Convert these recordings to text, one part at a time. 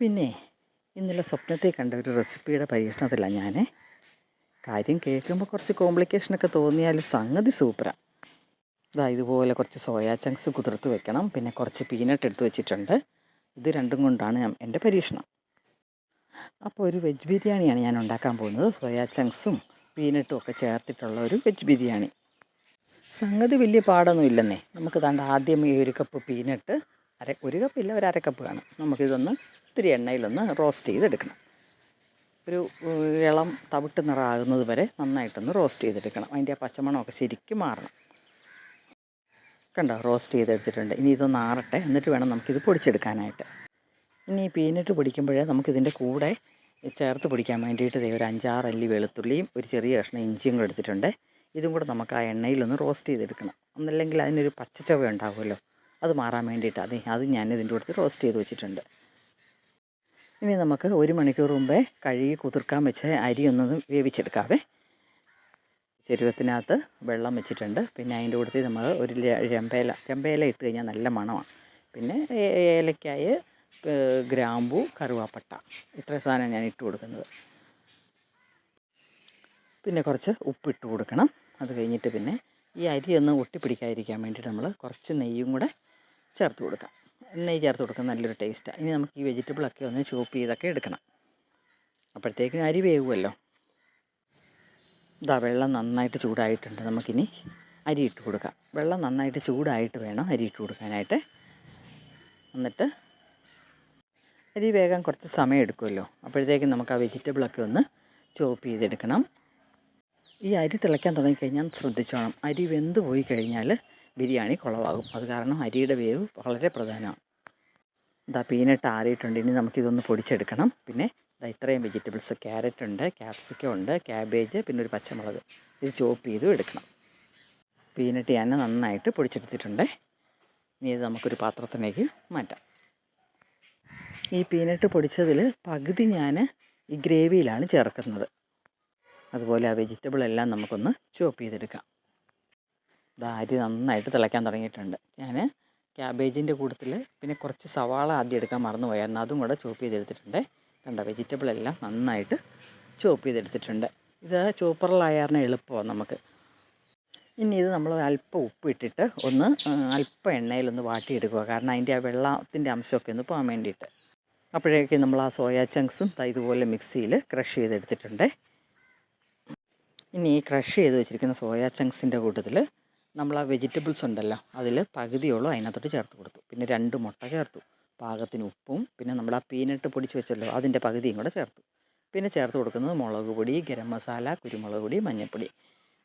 പിന്നെ ഇന്നലെ സ്വപ്നത്തിൽ കണ്ട ഒരു റെസിപ്പിയുടെ പരീക്ഷണത്തിലാണ് ഞാൻ കാര്യം കേൾക്കുമ്പോൾ കുറച്ച് കോംപ്ലിക്കേഷനൊക്കെ തോന്നിയാലും സംഗതി സൂപ്പറാണ് ഇതാ ഇതുപോലെ കുറച്ച് സോയാ ചങ്ക്സ് കുതിർത്ത് വെക്കണം. പിന്നെ കുറച്ച് പീനട്ട് എടുത്ത് വെച്ചിട്ടുണ്ട്. ഇത് രണ്ടും കൊണ്ടാണ് ഞാൻ എന്റെ പരീക്ഷണം. അപ്പോൾ ഒരു വെജ് ബിരിയാണിയാണ് ഞാൻ ഉണ്ടാക്കാൻ പോകുന്നത്. സോയാ ചങ്ക്സും പീനട്ടും ഒക്കെ ചേർത്തിട്ടുള്ള ഒരു വെജ് ബിരിയാണി. സംഗതി വലിയ പാടൊന്നും ഇല്ലെന്നേ. നമുക്ക് താണ്ട് ആദ്യം ഈ ഒരു കപ്പ് പീനട്ട് അര ഒരു കപ്പില്ല ഒരു അര കപ്പ് കാണും നമുക്കിതൊന്ന് ഇത്തിരി എണ്ണയിലൊന്ന് റോസ്റ്റ് ചെയ്തെടുക്കണം. ഒരു ഇളം തവിട്ട് നിറാകുന്നത് വരെ നന്നായിട്ടൊന്ന് റോസ്റ്റ് ചെയ്തെടുക്കണം. അതിന്റെ ആ പച്ചമണമൊക്കെ ശരിക്കും മാറണം. കണ്ടോ റോസ്റ്റ് ചെയ്തെടുത്തിട്ടുണ്ട്. ഇനി ഇതൊന്ന് ആറട്ടെ എന്നിട്ട് വേണം നമുക്കിത് പൊടിച്ചെടുക്കാനായിട്ട്. ഇനി ഈ പീനട്ട് പൊടിക്കുമ്പോഴേ നമുക്കിതിന്റെ കൂടെ ചേർത്ത് പൊടിക്കാൻ വേണ്ടിയിട്ട് ഒരു അഞ്ചാറ് അല്ലി വെളുത്തുള്ളിയും ഒരു ചെറിയ കഷ്ണം ഇഞ്ചിയും കൂടെ എടുത്തിട്ടുണ്ട്. ഇതും കൂടെ നമുക്ക് ആ എണ്ണയിലൊന്ന് റോസ്റ്റ് ചെയ്തെടുക്കണം. ഒന്നല്ലെങ്കിൽ അതിനൊരു പച്ചച്ചവ ഉണ്ടാകുമല്ലോ അത് മാറാൻ വേണ്ടിയിട്ട്. അതെ അത് ഞാൻ ഇതിന്റെ കൂടെ റോസ്റ്റ് ചെയ്ത് വെച്ചിട്ടുണ്ട്. ഇനി നമുക്ക് ഒരു മണിക്കൂർ മുമ്പേ കഴുകി കുതിർക്കാൻ വെച്ച അരി ഒന്ന് വേവിച്ചെടുക്കാവേ. ചെരുവത്തിനകത്ത് വെള്ളം വെച്ചിട്ടുണ്ട്. പിന്നെ അതിന്റെ കൂട്ടത്തിൽ നമ്മൾ ഒരു രമ്പേല രമ്പേല ഇട്ട് കഴിഞ്ഞാൽ നല്ല മണമാണ്. പിന്നെ ഏലക്കായ് ഗ്രാമ്പു കറുവാപ്പട്ട ഇത്ര സാധനം ഞാൻ ഇട്ട് കൊടുക്കുന്നത്. പിന്നെ കുറച്ച് ഉപ്പിട്ട് കൊടുക്കണം. അത് കഴിഞ്ഞിട്ട് പിന്നെ ഈ അരി ഒന്ന് ഒട്ടിപ്പിടിക്കാതിരിക്കാൻ വേണ്ടിയിട്ട് നമ്മൾ കുറച്ച് നെയ്യും കൂടെ ചേർത്ത് കൊടുക്കാം. നെയ്യ് ചേർത്ത് കൊടുക്കാൻ നല്ലൊരു ടേസ്റ്റാണ് ഇനി നമുക്ക് ഈ വെജിറ്റബിളൊക്കെ ഒന്ന് ചോപ്പ് ചെയ്തൊക്കെ എടുക്കണം. അപ്പോഴത്തേക്കിനും അരി വേവുമല്ലോ. ഇതാ വെള്ളം നന്നായിട്ട് ചൂടായിട്ടുണ്ട്. നമുക്കിനി അരി ഇട്ട് കൊടുക്കാം. വെള്ളം നന്നായിട്ട് ചൂടായിട്ട് വേണം അരി ഇട്ട് കൊടുക്കാനായിട്ട്. എന്നിട്ട് അരി വേഗം കുറച്ച് സമയം എടുക്കുമല്ലോ. അപ്പോഴത്തേക്കും നമുക്ക് ആ വെജിറ്റബിളൊക്കെ ഒന്ന് ചോപ്പ് ചെയ്തെടുക്കണം. ഈ അരി തിളയ്ക്കാൻ തുടങ്ങിക്കഴിഞ്ഞാൽ ശ്രദ്ധിച്ചോണം. അരി വെന്ത് പോയി കഴിഞ്ഞാൽ ബിരിയാണി കുളവാകും. അത് കാരണം അരിയുടെ വേവ് വളരെ പ്രധാനമാണ്. ഇതാ പീനട്ട് ആറിയിട്ടുണ്ട്. ഇനി നമുക്കിതൊന്ന് പൊടിച്ചെടുക്കണം. പിന്നെ ഇതാ ഇത്രയും വെജിറ്റബിൾസ് ക്യാരറ്റ് ഉണ്ട് ക്യാപ്സിക്കം ഉണ്ട് ക്യാബേജ് പിന്നെ ഒരു പച്ചമുളക്. ഇത് ചോപ്പ് ചെയ്തും എടുക്കണം. പീനട്ട് ഞാൻ നന്നായിട്ട് പൊടിച്ചെടുത്തിട്ടുണ്ട്. ഇനി ഇത് നമുക്കൊരു പാത്രത്തിലേക്ക് മാറ്റാം. ഈ പീനട്ട് പൊടിച്ചതിൽ പകുതി ഞാൻ ഈ ഗ്രേവിയിലാണ് ചേർക്കുന്നത്. അതുപോലെ ആ വെജിറ്റബിൾ എല്ലാം നമുക്കൊന്ന് ചോപ്പ് ചെയ്തെടുക്കാം. ഇതാ അരി നന്നായിട്ട് തിളയ്ക്കാൻ തുടങ്ങിയിട്ടുണ്ട്. ഞാൻ ക്യാബേജിന്റെ കൂട്ടത്തിൽ പിന്നെ കുറച്ച് സവാള ആദ്യം എടുക്കാൻ മറന്നു പോയായിരുന്നു അതും കൂടെ ചോപ്പ് ചെയ്തെടുത്തിട്ടുണ്ട്. കണ്ട വെജിറ്റബിൾ എല്ലാം നന്നായിട്ട് ചോപ്പ് ചെയ്തെടുത്തിട്ടുണ്ട്. ഇത് ചോപ്പറിലായാറിന് എളുപ്പമാണ് നമുക്ക്. ഇനി ഇത് നമ്മൾ അല്പം ഉപ്പിട്ടിട്ട് ഒന്ന് അല്പം എണ്ണയിലൊന്ന് വാട്ടിയെടുക്കുക. കാരണം അതിന്റെ ആ വെള്ളത്തിന്റെ അംശമൊക്കെ ഒന്ന് പോകാൻ വേണ്ടിയിട്ട്. അപ്പോഴേക്കും നമ്മൾ ആ സോയാ ചങ്ക്സും ഇതുപോലെ മിക്സിയിൽ ക്രഷ് ചെയ്തെടുത്തിട്ടുണ്ട്. ഇനി ഈ ക്രഷ് ചെയ്ത് വെച്ചിരിക്കുന്ന സോയാ ചങ്ക്സിന്റെ കൂട്ടത്തിൽ നമ്മൾ ആ വെജിറ്റബിൾസ് ഉണ്ടല്ലോ അതിൽ പകുതിയോളം അതിനകത്തോട്ട് ചേർത്ത് കൊടുത്തു. പിന്നെ രണ്ട് മുട്ട ചേർത്തു. പാകത്തിന് ഉപ്പും പിന്നെ നമ്മൾ ആ പീനട്ട് പൊടിച്ച് വെച്ചല്ലോ അതിന്റെ പകുതിയും കൂടെ ചേർത്തു. പിന്നെ ചേർത്ത് കൊടുക്കുന്നത് മുളക് പൊടി ഗരം മസാല കുരുമുളക് പൊടി മഞ്ഞൾപ്പൊടി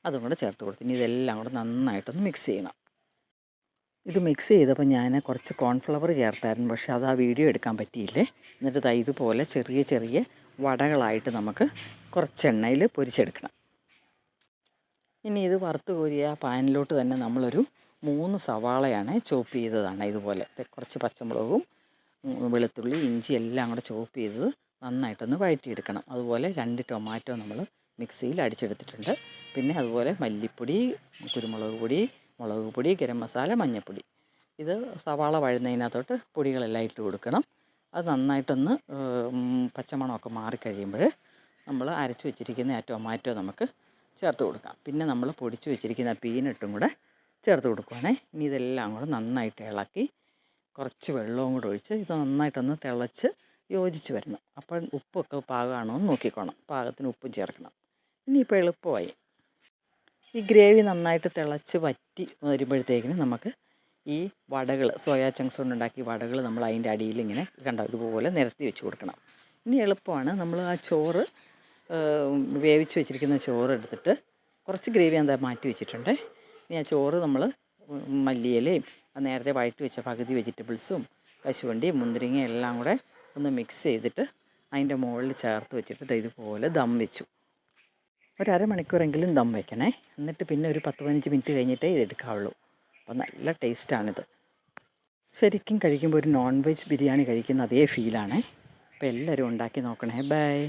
അതും കൂടെ ചേർത്ത് കൊടുത്തു. ഇനി ഇതെല്ലാം കൂടെ നന്നായിട്ടൊന്ന് മിക്സ് ചെയ്യണം. ഇത് മിക്സ് ചെയ്തപ്പോൾ ഞാൻ കുറച്ച് കോൺഫ്ലവർ ചേർത്തായിരുന്നു പക്ഷേ അത് ആ വീഡിയോ എടുക്കാൻ പറ്റിയില്ലേ? എന്നിട്ട് ഇതുപോലെ ചെറിയ ചെറിയ വടകളായിട്ട് നമുക്ക് കുറച്ച് എണ്ണയിൽ പൊരിച്ചെടുക്കണം. ഇനി ഇത് വറുത്ത് കോരിയ ആ പാനിലോട്ട് തന്നെ നമ്മളൊരു മൂന്ന് സവാളയാണ് ചോപ്പ് ചെയ്തതാണ് ഇതുപോലെ. കുറച്ച് പച്ചമുളകും വെളുത്തുള്ളി ഇഞ്ചി എല്ലാം കൂടെ ചോപ്പ് ചെയ്തത് നന്നായിട്ടൊന്ന് വഴറ്റിയെടുക്കണം. അതുപോലെ രണ്ട് ടൊമാറ്റോ നമ്മൾ മിക്സിയിൽ അടിച്ചെടുത്തിട്ടുണ്ട്. പിന്നെ അതുപോലെ മല്ലിപ്പൊടി കുരുമുളക് പൊടി മുളക് പൊടി ഗരം മസാല മഞ്ഞൾപ്പൊടി ഇത് സവാള വഴുന്നതിനകത്തോട്ട് പൊടികളെല്ലാം ഇട്ട് കൊടുക്കണം. അത് നന്നായിട്ടൊന്ന് പച്ചമണമൊക്കെ മാറിക്കഴിയുമ്പോൾ നമ്മൾ അരച്ച് വെച്ചിരിക്കുന്ന ആ ടൊമാറ്റോ നമുക്ക് ചേർത്ത് കൊടുക്കാം. പിന്നെ നമ്മൾ പൊടിച്ച് വെച്ചിരിക്കുന്ന പീനട്ടും കൂടെ ചേർത്ത് കൊടുക്കുവാണേ. ഇനി ഇതെല്ലാം കൂടെ നന്നായിട്ട് ഇളക്കി കുറച്ച് വെള്ളവും കൂടെ ഒഴിച്ച് ഇത് നന്നായിട്ടൊന്ന് തിളച്ച് യോജിച്ച് വരണം. അപ്പോൾ ഉപ്പൊക്കെ പാകമാണോ എന്ന് നോക്കിക്കോണം. പാകത്തിന് ഉപ്പും ചേർക്കണം. ഇനിയിപ്പോൾ എളുപ്പമായി. ഈ ഗ്രേവി നന്നായിട്ട് തിളച്ച് വറ്റി വരുമ്പോഴത്തേക്കിന് നമുക്ക് ഈ വടകൾ സോയാ ചങ്ക്സ് കൊണ്ടുണ്ടാക്കിയ വടകൾ നമ്മൾ അതിന്റെ അടിയിൽ ഇങ്ങനെ കണ്ടോ? ഇതുപോലെ നിരത്തി വെച്ച് കൊടുക്കണം. ഇനി എളുപ്പമാണ്. നമ്മൾ ആ ചോറ് വേവിച്ച് വെച്ചിരിക്കുന്ന ചോറ് എടുത്തിട്ട് കുറച്ച് ഗ്രേവി എന്താ മാറ്റി വെച്ചിട്ടുണ്ട്. ഇനി ആ ചോറ് നമ്മൾ മല്ലിയിലയും നേരത്തെ വഴറ്റി വെച്ച പകുതി വെജിറ്റബിൾസും കശുവണ്ടിയും മുന്തിരിങ്ങയും എല്ലാം കൂടെ ഒന്ന് മിക്സ് ചെയ്തിട്ട് അതിന്റെ മുകളിൽ ചേർത്ത് വെച്ചിട്ട് ഇതുപോലെ ദം വെച്ചു. ഒരു അരമണിക്കൂറെങ്കിലും ദം വെക്കണേ. എന്നിട്ട് പിന്നെ ഒരു പത്ത് പതിനഞ്ച് മിനിറ്റ് കഴിഞ്ഞിട്ടേ ഇത് എടുക്കാവുള്ളൂ. അപ്പോൾ നല്ല ടേസ്റ്റാണിത്. ശരിക്കും കഴിക്കുമ്പോൾ ഒരു നോൺ വെജ് ബിരിയാണി കഴിക്കുന്ന അതേ ഫീലാണേ അപ്പോൾ എല്ലാവരും ഉണ്ടാക്കി നോക്കണേ. ബൈ